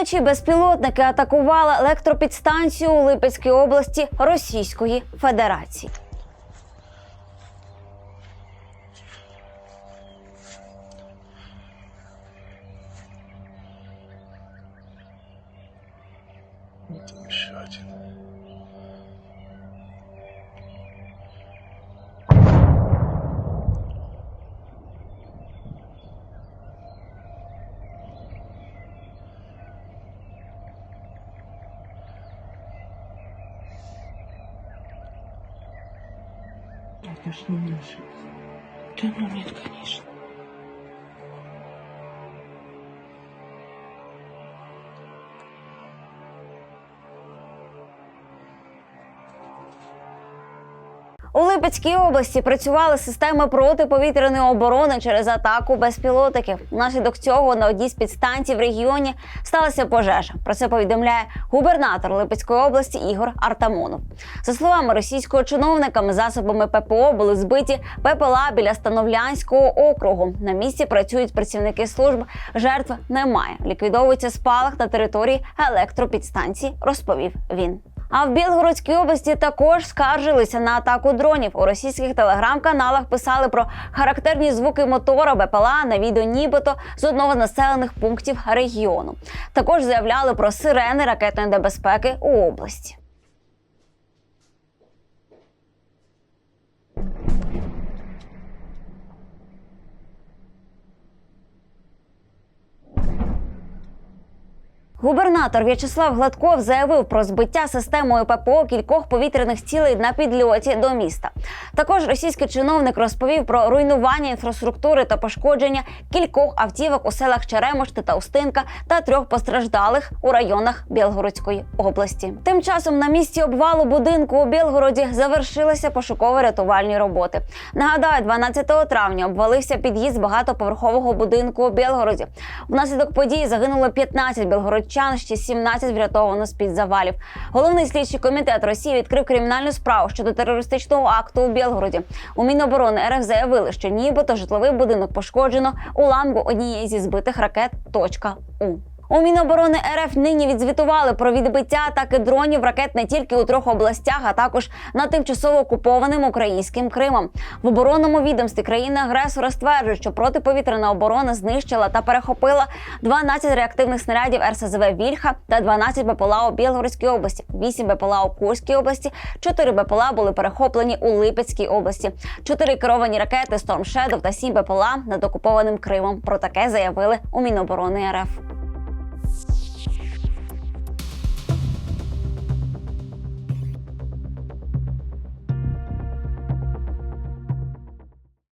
Вночі безпілотники атакували електропідстанцію у Липецькій області Російської Федерації. Там Это ж не наши. Да ну нет, конечно. У Липецькій області працювали системи протиповітряної оборони через атаку безпілотників. Внаслідок цього на одній з підстанцій в регіоні сталася пожежа. Про це повідомляє губернатор Липецької області Ігор Артамонов. За словами російського чиновниками, засобами ППО були збиті ППЛА біля Становлянського округу. На місці працюють працівники служб. Жертв немає. Ліквідовується спалах на території електропідстанції, розповів він. А в Білгородській області також скаржилися на атаку дронів. У російських телеграм-каналах писали про характерні звуки мотора БПЛА на відео, нібито з одного з населених пунктів регіону. Також заявляли про сирени ракетної небезпеки у області. Губернатор В'ячеслав Гладков заявив про збиття системою ППО кількох повітряних цілей на підльоті до міста. Також російський чиновник розповів про руйнування інфраструктури та пошкодження кількох автівок у селах Черемошти та Устинка та трьох постраждалих у районах Білгородської області. Тим часом на місці обвалу будинку у Білгороді завершилися пошуково-рятувальні роботи. Нагадаю, 12 травня обвалився під'їзд багатоповерхового будинку у Білгороді. Внаслідок події загинуло 15 білгородчан, ще 17 врятовано з під завалів. Головний слідчий комітет Росії відкрив кримінальну справу щодо терористичного акту у Білгороді. У Міноборони РФ заявили, що нібито житловий будинок пошкоджено уламку однієї зі збитих ракет. Точка У. У Міноборони РФ нині відзвітували про відбиття атаки дронів ракет не тільки у трьох областях, а також на тимчасово окупованим українським Кримом. В оборонному відомстві країни-агресора стверджують, що протиповітряна оборона знищила та перехопила 12 реактивних снарядів РСЗВ Вільха та 12 БПЛА у Білгородській області, 8 БПЛА у Курській області, 4 БПЛА були перехоплені у Липецькій області, 4 керовані ракети Storm Shadow та 7 БПЛА над окупованим Кримом. Про таке заявили у Міноборони РФ.